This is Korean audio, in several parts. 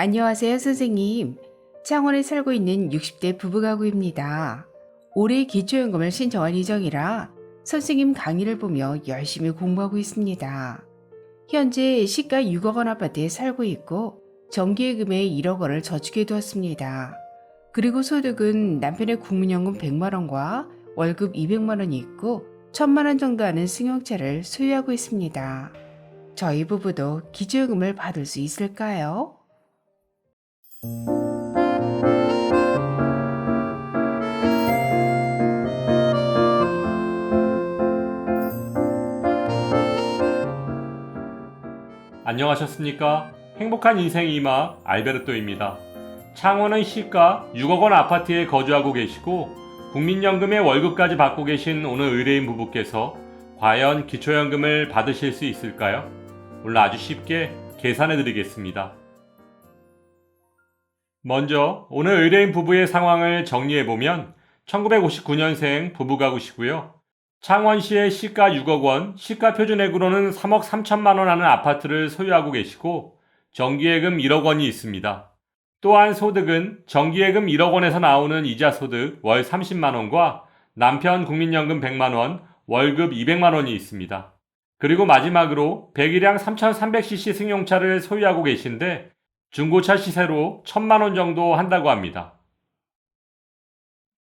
안녕하세요, 선생님. 창원에 살고 있는 60대 부부가구입니다. 올해 기초연금을 신청할 예정이라 선생님 강의를 보며 열심히 공부하고 있습니다. 현재 시가 6억 원 아파트에 살고 있고 정기예금에 1억 원을 저축해 두었습니다. 그리고 소득은 남편의 국민연금 100만 원과 월급 200만 원이 있고 1000만 원 정도 하는 승용차를 소유하고 있습니다. 저희 부부도 기초연금을 받을 수 있을까요? 안녕하셨습니까? 행복한 인생 이마 알베르토입니다. 창원은 시가 6억 원 아파트에 거주하고 계시고 국민연금의 월급까지 받고 계신 오늘 의뢰인 부부께서 과연 기초연금을 받으실 수 있을까요? 오늘 아주 쉽게 계산해 드리겠습니다. 먼저 오늘 의뢰인 부부의 상황을 정리해 보면 1959년생 부부 가구시고요. 창원시의 시가 6억 원, 시가 표준액으로는 3억 3천만 원 하는 아파트를 소유하고 계시고 정기예금 1억 원이 있습니다. 또한 소득은 정기예금 1억 원에서 나오는 이자 소득 월 30만 원과 남편 국민연금 100만 원, 월급 200만 원이 있습니다. 그리고 마지막으로 100일량 3,300cc 승용차를 소유하고 계신데 중고차 시세로 1천만 원 정도 한다고 합니다.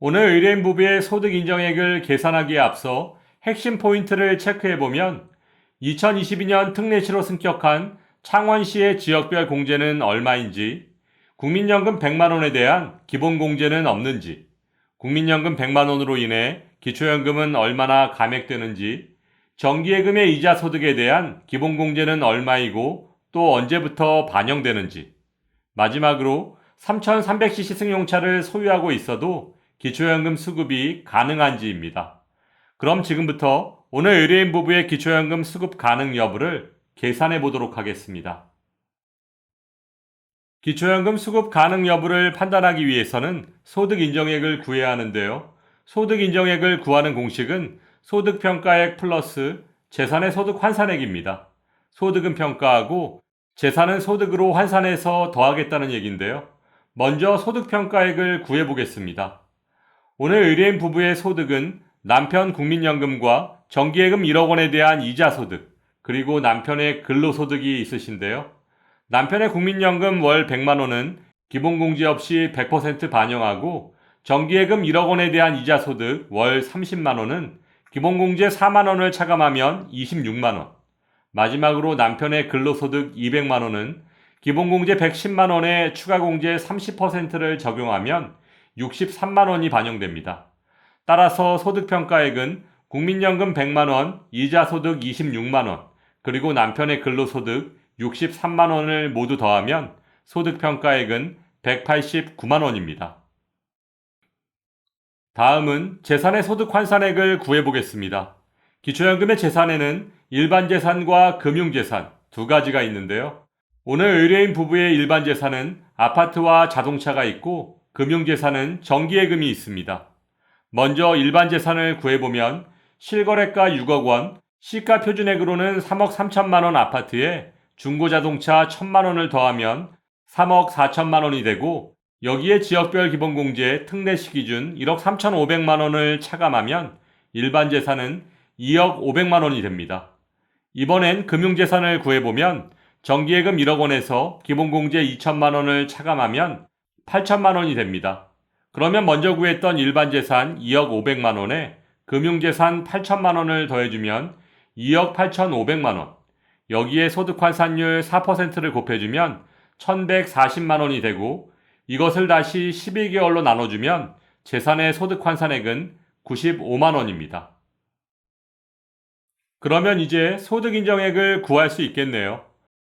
오늘 의뢰인 부부의 소득 인정액을 계산하기에 앞서 핵심 포인트를 체크해 보면 2022년 특례시로 승격한 창원시의 지역별 공제는 얼마인지, 국민연금 100만 원에 대한 기본 공제는 없는지, 국민연금 100만 원으로 인해 기초연금은 얼마나 감액되는지, 정기예금의 이자 소득에 대한 기본 공제는 얼마이고 또 언제부터 반영되는지, 마지막으로 3,300cc 승용차를 소유하고 있어도 기초연금 수급이 가능한지입니다. 그럼 지금부터 오늘 의뢰인 부부의 기초연금 수급 가능 여부를 계산해 보도록 하겠습니다. 기초연금 수급 가능 여부를 판단하기 위해서는 소득 인정액을 구해야 하는데요. 소득 인정액을 구하는 공식은 소득평가액 플러스 재산의 소득 환산액입니다. 소득은 평가하고 재산은 소득으로 환산해서 더하겠다는 얘기인데요. 먼저 소득평가액을 구해 보겠습니다. 오늘 의뢰인 부부의 소득은 남편 국민연금과 정기예금 1억 원에 대한 이자 소득, 그리고 남편의 근로소득이 있으신데요. 남편의 국민연금 월 100만 원은 기본공제 없이 100% 반영하고 정기예금 1억 원에 대한 이자 소득 월 30만 원은 기본공제 4만 원을 차감하면 26만 원. 마지막으로 남편의 근로소득 200만 원은 기본공제 110만 원에 추가공제 30%를 적용하면 63만 원이 반영됩니다. 따라서 소득평가액은 국민연금 100만 원, 이자 소득 26만 원, 그리고 남편의 근로소득 63만 원을 모두 더하면 소득평가액은 189만 원입니다. 다음은 재산의 소득 환산액을 구해보겠습니다. 기초연금의 재산에는 일반 재산과 금융 재산 두 가지가 있는데요. 오늘 의뢰인 부부의 일반 재산은 아파트와 자동차가 있고 금융 재산은 정기예금이 있습니다. 먼저 일반 재산을 구해보면 실거래가 6억 원, 시가 표준액으로는 3억 3천만 원 아파트에 중고자동차 1천만 원을 더하면 3억 4천만 원이 되고 여기에 지역별 기본공제 특례시 기준 1억 3천5백만 원을 차감하면 일반 재산은 2억 5백만 원이 됩니다. 이번엔 금융재산을 구해보면 정기예금 1억 원에서 기본공제 2천만 원을 차감하면 8천만 원이 됩니다. 그러면 먼저 구했던 일반 재산 2억 5백만 원에 금융재산 8천만 원을 더해주면 2억 8천5백만 원. 여기에 소득환산율 4%를 곱해주면 1140만 원이 되고 이것을 다시 12개월로 나눠주면 재산의 소득환산액은 95만 원입니다. 그러면 이제 소득인정액을 구할 수 있겠네요.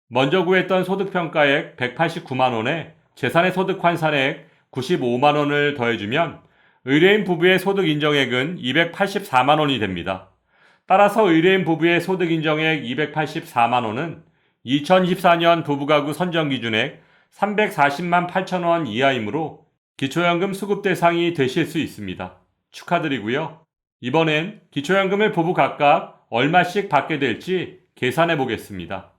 먼저 구했던 소득평가액 189만 원에 재산의 소득환산액 95만 원을 더해주면 의뢰인 부부의 소득인정액은 284만 원이 됩니다. 따라서 의뢰인 부부의 소득인정액 284만 원은 2014년 부부가구 선정기준액 340만 8천 원 이하이므로 기초연금 수급 대상이 되실 수 있습니다. 축하드리고요. 이번엔 기초연금을 부부 각각 얼마씩 받게 될지 계산해 보겠습니다.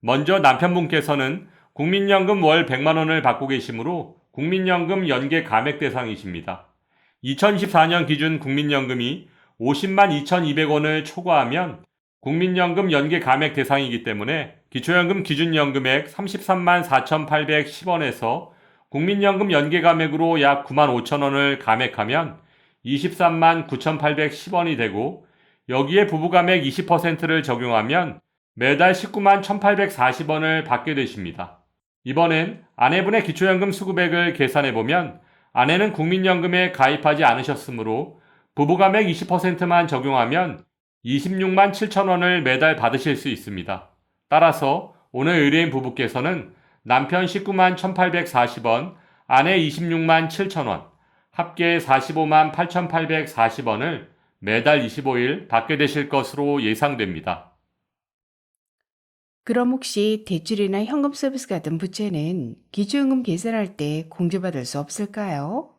먼저 남편분께서는 국민연금 월 100만 원을 받고 계시므로 국민연금 연계 감액 대상이십니다. 2014년 기준 국민연금이 50만 2,200원을 초과하면 국민연금 연계 감액 대상이기 때문에 기초연금 기준 연금액 33만 4,810원에서 국민연금 연계 감액으로 약 9만 5천 원을 감액하면 23만 9,810원이 되고 여기에 부부 감액 20%를 적용하면 매달 19만 1,840원을 받게 되십니다. 이번엔 아내분의 기초연금 수급액을 계산해 보면 아내는 국민연금에 가입하지 않으셨으므로 부부 감액 20%만 적용하면 26만 7천 원을 매달 받으실 수 있습니다. 따라서 오늘 의뢰인 부부께서는 남편 19만 1,840원, 아내 26만 7천 원, 합계 45만 8,840원을 매달 25일 받게 되실 것으로 예상됩니다. 그럼 혹시 대출이나 현금 서비스 같은 부채는 기초연금 계산할 때 공제받을 수 없을까요?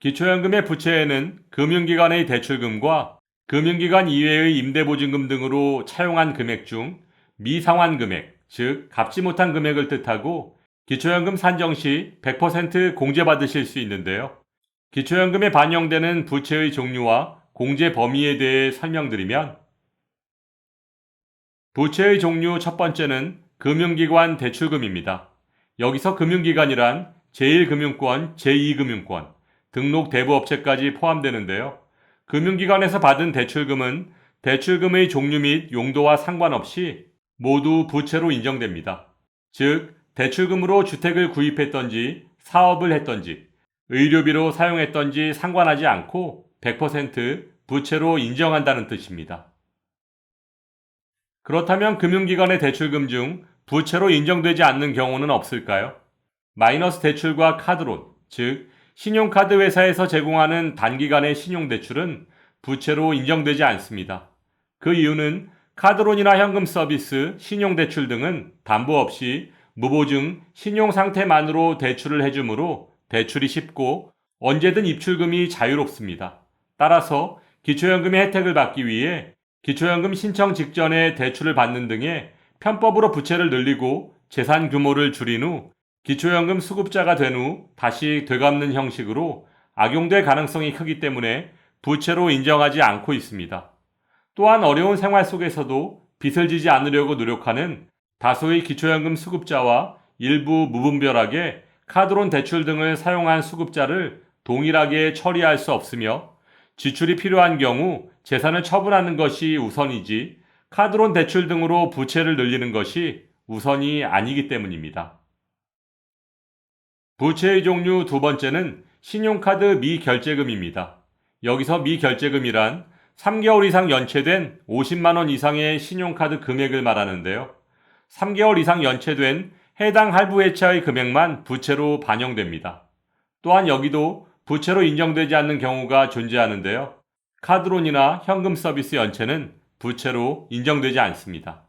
기초연금의 부채에는 금융기관의 대출금과 금융기관 이외의 임대보증금 등으로 차용한 금액 중 미상환 금액, 즉 갚지 못한 금액을 뜻하고 기초연금 산정 시 100% 공제받으실 수 있는데요. 기초연금에 반영되는 부채의 종류와 공제 범위에 대해 설명드리면 부채의 종류 첫 번째는 금융기관 대출금입니다. 여기서 금융기관이란 제1금융권, 제2금융권, 등록 대부업체까지 포함되는데요. 금융기관에서 받은 대출금은 대출금의 종류 및 용도와 상관없이 모두 부채로 인정됩니다. 즉, 대출금으로 주택을 구입했던지 사업을 했던지 의료비로 사용했던지 상관하지 않고 100% 부채로 인정한다는 뜻입니다. 그렇다면 금융기관의 대출금 중 부채로 인정되지 않는 경우는 없을까요? 마이너스 대출과 카드론, 즉 신용카드 회사에서 제공하는 단기간의 신용대출은 부채로 인정되지 않습니다. 그 이유는 카드론이나 현금 서비스, 신용대출 등은 담보 없이 무보증, 신용 상태만으로 대출을 해주므로 대출이 쉽고 언제든 입출금이 자유롭습니다. 따라서 기초연금의 혜택을 받기 위해 기초연금 신청 직전에 대출을 받는 등의 편법으로 부채를 늘리고 재산 규모를 줄인 후 기초연금 수급자가 된 후 다시 되갚는 형식으로 악용될 가능성이 크기 때문에 부채로 인정하지 않고 있습니다. 또한 어려운 생활 속에서도 빚을 지지 않으려고 노력하는 다수의 기초연금 수급자와 일부 무분별하게 카드론 대출 등을 사용한 수급자를 동일하게 처리할 수 없으며 지출이 필요한 경우 재산을 처분하는 것이 우선이지 카드론 대출 등으로 부채를 늘리는 것이 우선이 아니기 때문입니다. 부채의 종류 두 번째는 신용카드 미결제금입니다. 여기서 미결제금이란 3개월 이상 연체된 50만원 이상의 신용카드 금액을 말하는데요. 3개월 이상 연체된 해당 할부 회차의 금액만 부채로 반영됩니다. 또한 여기도 부채로 인정되지 않는 경우가 존재하는데요. 카드론이나 현금 서비스 연체는 부채로 인정되지 않습니다.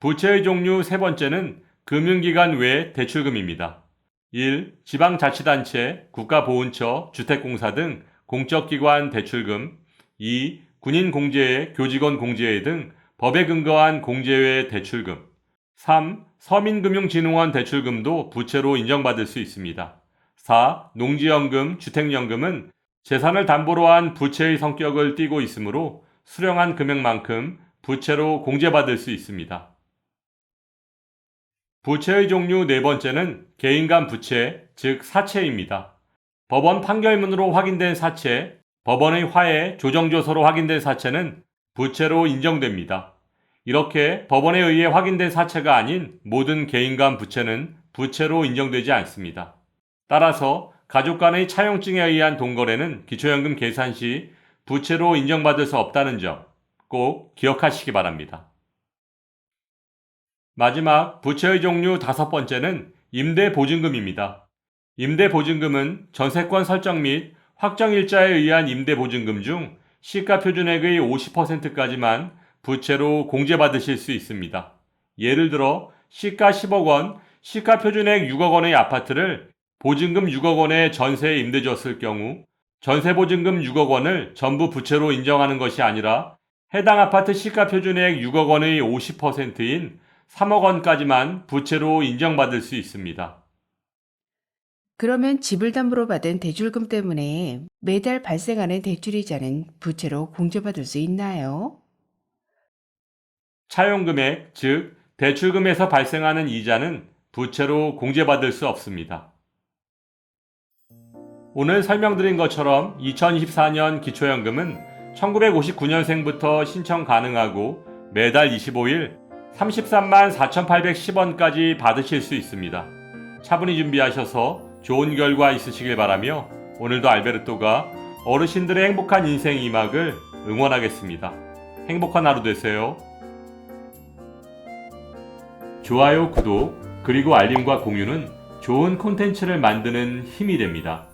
부채의 종류 세 번째는 금융기관 외 대출금입니다. 1. 지방자치단체, 국가보훈처, 주택공사 등 공적기관 대출금 2. 군인공제회, 교직원 공제회 등 법에 근거한 공제회 대출금 3. 서민금융진흥원 대출금도 부채로 인정받을 수 있습니다. 4. 농지연금, 주택연금은 재산을 담보로 한 부채의 성격을 띠고 있으므로 수령한 금액만큼 부채로 공제받을 수 있습니다. 부채의 종류 네 번째는 개인 간 부채, 즉 사채입니다. 법원 판결문으로 확인된 사채, 법원의 화해, 조정조서로 확인된 사채는 부채로 인정됩니다. 이렇게 법원에 의해 확인된 사채가 아닌 모든 개인 간 부채는 부채로 인정되지 않습니다. 따라서 가족 간의 차용증에 의한 동거래는 기초연금 계산 시 부채로 인정받을 수 없다는 점 꼭 기억하시기 바랍니다. 마지막 부채의 종류 다섯 번째는 임대보증금입니다. 임대보증금은 전세권 설정 및 확정일자에 의한 임대보증금 중 시가표준액의 50%까지만 부채로 공제받으실 수 있습니다. 예를 들어 시가 10억 원, 시가 표준액 6억 원의 아파트를 보증금 6억 원에 전세에 임대 줬을 경우 전세보증금 6억 원을 전부 부채로 인정하는 것이 아니라 해당 아파트 시가 표준액 6억 원의 50%인 3억 원까지만 부채로 인정받을 수 있습니다. 그러면 집을 담보로 받은 대출금 때문에 매달 발생하는 대출이자는 부채로 공제받을 수 있나요? 차용 금액, 즉 대출금에서 발생하는 이자는 부채로 공제받을 수 없습니다. 오늘 설명드린 것처럼 2024년 기초연금은 1959년생부터 신청 가능하고 매달 25일 33만 4,810원까지 받으실 수 있습니다. 차분히 준비하셔서 좋은 결과 있으시길 바라며 오늘도 알베르토가 어르신들의 행복한 인생 이막을 응원하겠습니다. 행복한 하루 되세요. 좋아요, 구독, 그리고 알림과 공유는 좋은 콘텐츠를 만드는 힘이 됩니다.